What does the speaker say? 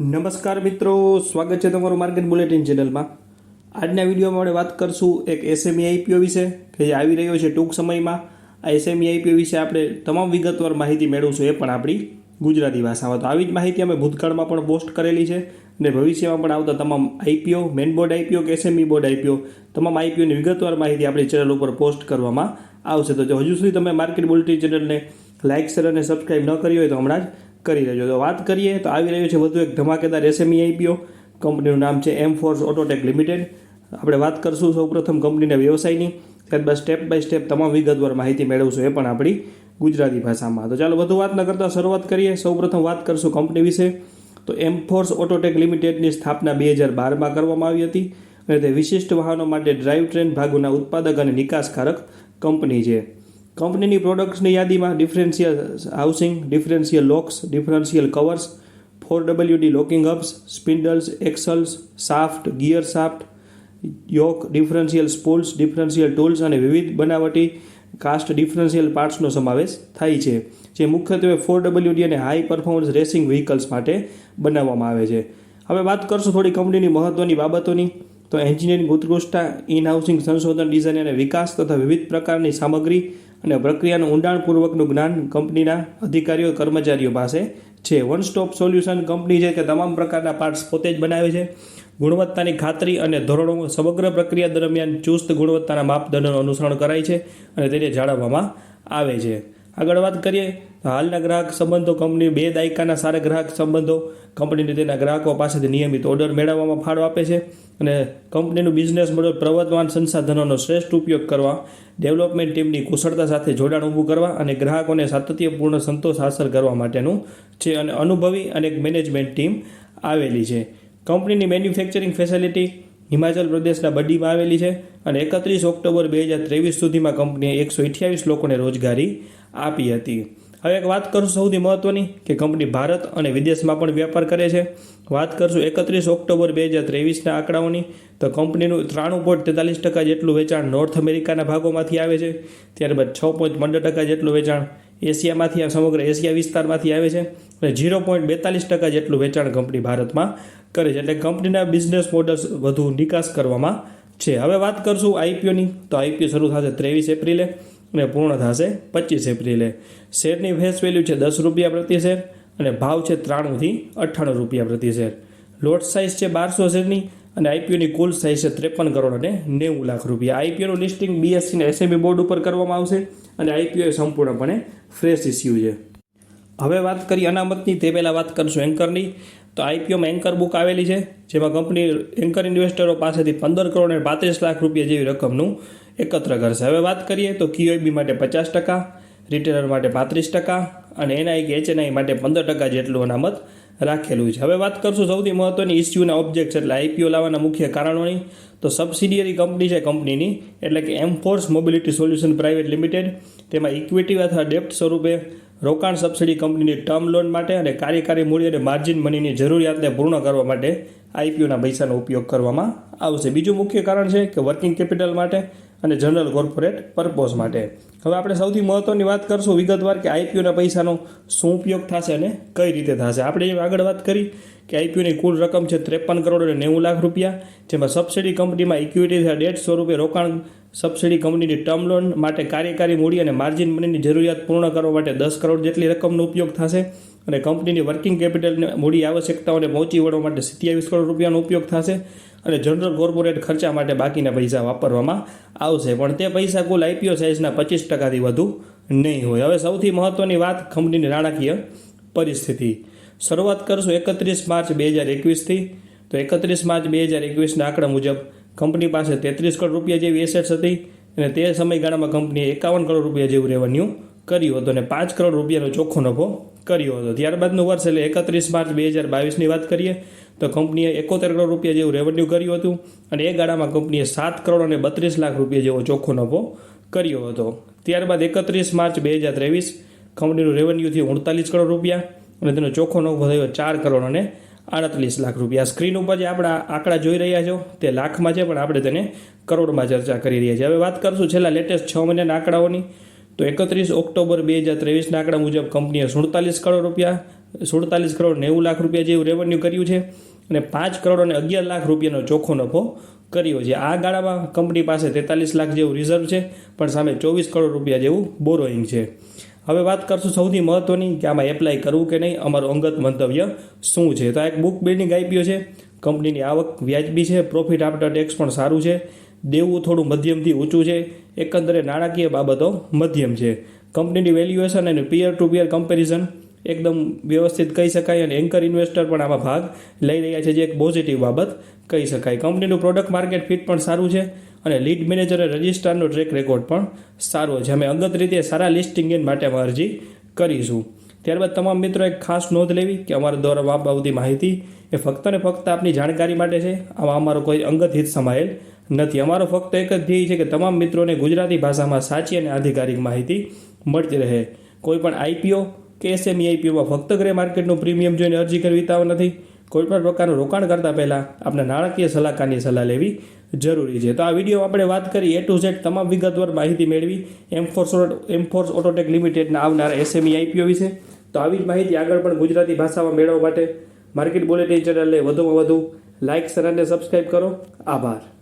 નમસ્કાર મિત્રો, સ્વાગત છે તમારું માર્કેટ બુલેટિન ચેનલમાં. આજના વિડીયોમાં આપણે વાત કરશું એક એસએમઈ આઈપીઓ વિશે, કે જે આવી રહ્યો છે ટૂંક સમયમાં. આ એસએમઈ આઈપીઓ વિશે આપણે તમામ વિગતવાર માહિતી મેળવશું, એ પણ આપણી ગુજરાતી ભાષામાં. તો આવી જ માહિતી અમે ભૂતકાળમાં પણ પોસ્ટ કરેલી છે, અને ભવિષ્યમાં પણ આવતા તમામ આઈપીઓ મેન બોર્ડ આઈપીઓ કે એસએમઈ બોર્ડ આઈપીઓ તમામ આઈપીઓની વિગતવાર માહિતી આપણી ચેનલ ઉપર પોસ્ટ કરવામાં આવશે. તો જો હજુ સુધી તમે માર્કેટ બુલેટિન ચેનલને લાઇક શેર અને સબસ્ક્રાઇબ ન કરી હોય તો હમણાં જ કરી લેજો તો વાત કરીએ તો આવી રહ્યું છે વધુ એક ધમાકેદાર એસએમઈ આઈપીઓ કંપનીનું નામ છે એમ ફોર્સ ઓટોટેક લિમિટેડ આપણે વાત કરશું સૌપ્રથમ કંપનીના વ્યવસાયની. ત્યારબાદ સ્ટેપ બાય સ્ટેપ તમામ વિગતવાર માહિતી મેળવશું એ પણ આપણી ગુજરાતી ભાષામાં. તો ચાલો વધુ વાત ન કરતાં શરૂઆત કરીએ. સૌપ્રથમ વાત કરશું કંપની વિશે. તો એમ ફોર્સ ઓટોટેક લિમિટેડની સ્થાપના બે હજાર બારમાં કરવામાં આવી હતી અને તે વિશિષ્ટ વાહનો માટે ડ્રાઇવ ટ્રેન ભાગોના ઉત્પાદક અને નિકાસકારક કંપની છે. કંપનીની પ્રોડક્ટ્સની યાદીમાં differential housing differential locks differential covers four WD locking hubs spindles axles shaft gear shaft yoke differential spools differential tools અને વિવિધ બનાવટી કાસ્ટ ડિફરન્શિયલ પાર્ટ્સનો સમાવેશ થાય છે, જે મુખ્યત્વે ફોર ડબલ્યુડી અને હાઈ પરફોર્મન્સ રેસિંગ વ્હીકલ્સ માટે બનાવવામાં આવે છે. હવે વાત કરશું થોડી કંપનીની મહત્ત્વની બાબતોની. તો એન્જિનિયરિંગ ઉત્કૃષ્ટતા ઇન હાઉસિંગ સંશોધન ડિઝાઇન અને વિકાસ તથા વિવિધ પ્રકારની સામગ્રી અને પ્રક્રિયાનું ઊંડાણપૂર્વકનું જ્ઞાન કંપનીના અધિકારીઓ, કર્મચારીઓ પાસે છે. વન સ્ટોપ સોલ્યુશન કંપની છે કે તમામ પ્રકારના પાર્ટ્સ પોતે જ બનાવે છે. ગુણવત્તાની ખાતરી અને ધોરણો સમગ્ર પ્રક્રિયા દરમિયાન ચુસ્ત ગુણવત્તાના માપદંડોનું અનુસરણ કરાય છે અને તેને જાળવવામાં આવે છે. આગળ વાત કરીએ હાલના ગ્રાહક સંબંધો, કંપની બે દાયકાના સારા ગ્રાહક સંબંધો, કંપનીને તેના ગ્રાહકો પાસેથી નિયમિત ઓર્ડર મેળવવામાં ફાળો આપે છે અને કંપનીનું બિઝનેસ મોડલ પ્રવર્તમાન સંસાધનોનો શ્રેષ્ઠ ઉપયોગ કરવા, ડેવલપમેન્ટ ટીમની કુશળતા સાથે જોડાણ ઊભું કરવા અને ગ્રાહકોને સાતત્યપૂર્ણ સંતોષ હાંસલ કરવા માટેનું છે અને અનુભવી અને એક મેનેજમેન્ટ ટીમ આવેલી છે. કંપનીની મેન્યુફેક્ચરિંગ ફેસિલિટી હિમાચલ પ્રદેશના બડીમાં આવેલી છે અને એકત્રીસ ઓક્ટોબર બે હજાર ત્રેવીસ સુધીમાં કંપનીએ એકસો અઠ્યાવીસ લોકોને રોજગારી આપી હતી. હવે એક વાત કરશું સૌથી મહત્ત્વની કે કંપની ભારત અને વિદેશમાં પણ વેપાર કરે છે. વાત કરશું એકત્રીસ ઓક્ટોબર બે હજાર ત્રેવીસના આંકડાઓની. તો કંપનીનું ત્રાણું પોઈન્ટ તેતાલીસ ટકા જેટલું વેચાણ નોર્થ અમેરિકાના ભાગોમાંથી આવે છે. ત્યારબાદ છ પોઈન્ટ પંદર ટકા જેટલું વેચાણ એશિયામાંથી સમગ્ર એશિયા વિસ્તારમાંથી આવે છે. અને ઝીરો પોઈન્ટ બેતાલીસ ટકા જેટલું વેચાણ કંપની ભારતમાં કરે છે. એટલે કંપનીના બિઝનેસ મોડલ્સ વધુ નિકાસ કરવામાં છે. હવે વાત કરશું આઈપીઓની તો આઈપીઓ શરૂ થશે ત્રેવીસ એપ્રિલે. અને પૂર્ણ થશે પચીસ એપ્રિલે. શેરની ફેસ વેલ્યુ છે દસ રૂપિયા પ્રતિ શેર અને ભાવ છે ત્રાણુંથી અઠ્ઠાણું રૂપિયા પ્રતિ શેર. લોટ સાઇઝ છે બારસો શેરની અને આઈપીઓની કુલ સાઇઝ છે ત્રેપન કરોડ અને નેવું લાખ રૂપિયા. આઈપીઓનું લિસ્ટિંગ બીએસસીના એસએમઈ બોર્ડ ઉપર કરવામાં આવશે અને આઈપીઓ એ સંપૂર્ણપણે ફ્રેશ ઇસ્યુ છે. હવે વાત કરી અનામતની, તે પહેલાં વાત કરશું એન્કરની તો આઈપીઓમાં એન્કર બુક આવેલી છે, જેમાં કંપની એન્કર ઇન્વેસ્ટરો પાસેથી પંદર કરોડ અને પાંત્રીસ લાખ રૂપિયા જેવી રકમનું એકત્ર કરશે. હવે વાત કરીએ તો ક્યુઆઈબી માટે પચાસ ટકા રિટેલર માટે પાંત્રીસ ટકા અને એનઆઈ કે એચએનઆઈ માટે પંદર ટકા જેટલું અનામત રાખેલું છે. હવે વાત કરશું સૌથી મહત્ત્વની ઇસ્યુના ઓબ્જેક્ટ્સ એટલે આઈપીઓ લાવવાના મુખ્ય કારણોની. તો સબસિડિયરી કંપની છે કંપનીની એટલે કે એમફોર્સ મોબિલિટી સોલ્યુશન પ્રાઇવેટ લિમિટેડ તેમાં ઇક્વિટી અથવા ડેપ્ટ સ્વરૂપે રોકાણ સબસિડી કંપનીની ટર્મ લોન માટે અને કાર્યકારી મૂડી અને માર્જિન મનીની જરૂરિયાતને પૂર્ણ કરવા માટે આઈપીઓના પૈસાનો ઉપયોગ કરવામાં આવશે. બીજું મુખ્ય કારણ છે કે વર્કિંગ કેપિટલ માટે અને જનરલ કોર્પોરેટ પર્પોઝ માટે. હવે આપણે સૌથી મહત્ત્વની વાત કરશું વિગતવાર કે આઈપીઓના પૈસાનો શું ઉપયોગ થશે અને કઈ રીતે થશે. આપણે એ આગળ વાત કરી કે આઈપીઓની કુલ રકમ છે ત્રેપન કરોડ અને નેવું લાખ રૂપિયા, જેમાં સબસિડી કંપનીમાં ઇક્વિટી ડેટ સ્વરૂપે રોકાણ સબસિડી કંપનીની ટર્મ લોન માટે કાર્યકારી મૂડી અને માર્જિન મનીની જરૂરિયાત પૂર્ણ કરવા માટે દસ કરોડ જેટલી રકમનો ઉપયોગ થશે અને કંપનીની વર્કિંગ કેપિટલને મૂડી આવશ્યકતાઓને પહોંચી વળવા માટે સિત્યાવીસ કરોડ રૂપિયાનો ઉપયોગ થશે. અને જનરલ કોર્પોરેટ ખર્ચા માટે બાકીના પૈસા વાપરવામાં આવશે. પણ તે પૈસા કુલ આઈપીઓ સાઇઝના પચીસ ટકાથી વધુ નહીં હોય. હવે સૌથી મહત્ત્વની વાત કંપનીની નાણાકીય પરિસ્થિતિ. શરૂઆત કરશું એકત્રીસ માર્ચ બે હજાર એકવીસથી. તો એકત્રીસ માર્ચ બે હજાર એકવીસના આંકડા મુજબ કંપની પાસે તેત્રીસ કરોડ રૂપિયા જેવી એસેટ્સ હતી અને તે સમયગાળામાં કંપનીએ એકાવન કરોડ રૂપિયા જેવું રેવન્યુ કર્યું હતું અને પાંચ કરોડ રૂપિયાનો ચોખ્ખો નફો કર્યો હતો. ત્યારબાદનું વર્ષ એટલે એકત્રીસ માર્ચ બે હજાર બાવીસની વાત કરીએ, તો કંપનીએ એકોતેર કરોડ રૂપિયા જેવું રેવન્યુ કર્યું હતું અને એ ગાળામાં કંપનીએ સાત કરોડ અને બત્રીસ લાખ રૂપિયા જેવો ચોખ્ખો નફો કર્યો હતો. ત્યારબાદ એકત્રીસ માર્ચ બે હજાર ત્રેવીસ કંપનીનું રેવન્યુ થયું ઉડતાલીસ કરોડ રૂપિયા અને તેનો ચોખ્ખો નફો થયો ચાર કરોડ અને આડત્રીસ લાખ રૂપિયા. સ્ક્રીન ઉપર જે આપણા આંકડા જોઈ રહ્યા છો તે લાખમાં છે, પણ આપણે તેને કરોડમાં ચર્ચા કરી રહ્યા છીએ. હવે વાત કરશું છેલ્લા લેટેસ્ટ છ મહિનાના આંકડાઓની. તો એકત્રીસ ઓક્ટોબર બે હજાર ત્રેવીસના આંકડા મુજબ કંપનીએ સુડતાલીસ કરોડ રૂપિયા, સુડતાલીસ કરોડ નેવું લાખ રૂપિયા જેવું રેવન્યુ કર્યું છે અને પાંચ કરોડ અને અગિયાર લાખ રૂપિયાનો ચોખ્ખો નફો કર્યો છે. આ ગાળામાં કંપની પાસે તેતાલીસ લાખ જેવું રિઝર્વ છે, પણ સામે ચોવીસ કરોડ રૂપિયા જેવું બોરોઈંગ છે. હવે વાત કરશું સૌથી મહત્વની કે આમાં એપ્લાય કરવું કે નહીં, અમારું અંગત મંતવ્ય શું છે? તો આ એક બુક બિલ્ડિંગ આઈપીઓ છે. કંપનીની આવક વ્યાજબી છે પ્રોફિટ આફ્ટર ટેક્સ પણ સારું છે. દેવું થોડું મધ્યમથી ઊંચું છે. એકંદરે નાણાકીય બાબતો મધ્યમ છે. કંપનીની વેલ્યુએશન અને પિયર ટુ પિયર કમ્પેરિઝન એકદમ વ્યવસ્થિત કહી શકાય અને એન્કર ઇન્વેસ્ટર પણ આમાં ભાગ લઈ રહ્યા છે, જે એક પોઝિટિવ બાબત કહી શકાય. કંપનીનું પ્રોડક્ટ માર્કેટ ફિટ પણ સારું છે અને લીડ મેનેજર રજિસ્ટ્રારનો ટ્રેક રેકોર્ડ પણ સારો છે. અમે અંગત રીતે સારા લિસ્ટિંગ માટે અમે અરજી કરીશું. ત્યારબાદ તમામ મિત્રો એક ખાસ નોંધ લેવી કે અમારા દ્વારા વાપ આવતી માહિતી એ ફક્ત ને ફક્ત આપની જાણકારી માટે છે. આમાં અમારો કોઈ અંગત હિત સમાયેલ નથી. અમારો ફક્ત એક જ ધ્યેય છે કે તમામ મિત્રોને ગુજરાતી ભાષામાં સાચી અને આધિકારિક માહિતી મળતી રહે. કોઈપણ આઈપીઓ કે એસએમઈ આઈપીઓમાં ફક્ત ગ્રે માર્કેટનું પ્રીમિયમ જોઈને અરજી કરવી તાવ નથી. કોઈપણ પ્રકારનું રોકાણ કરતાં પહેલાં આપણે નાણાકીય સલાહકારની સલાહ લેવી જરૂરી છે. તો આ વીડિયો આપણે વાત કરી એ ટુ ઝેડ તમામ વિગતવાર માહિતી મેળવી એમફોર્સ એમફોર્સ ઓટોટેક લિમિટેડના આવનારા એસએમઈ આઈપીઓ વિશે. તો આવી જ માહિતી આગળ પણ ગુજરાતી ભાષામાં મેળવવા માટે માર્કેટ બુલેટિન ચેનલને વધુમાં વધુ લાઇક શેર અને સબસ્ક્રાઈબ કરો. આભાર.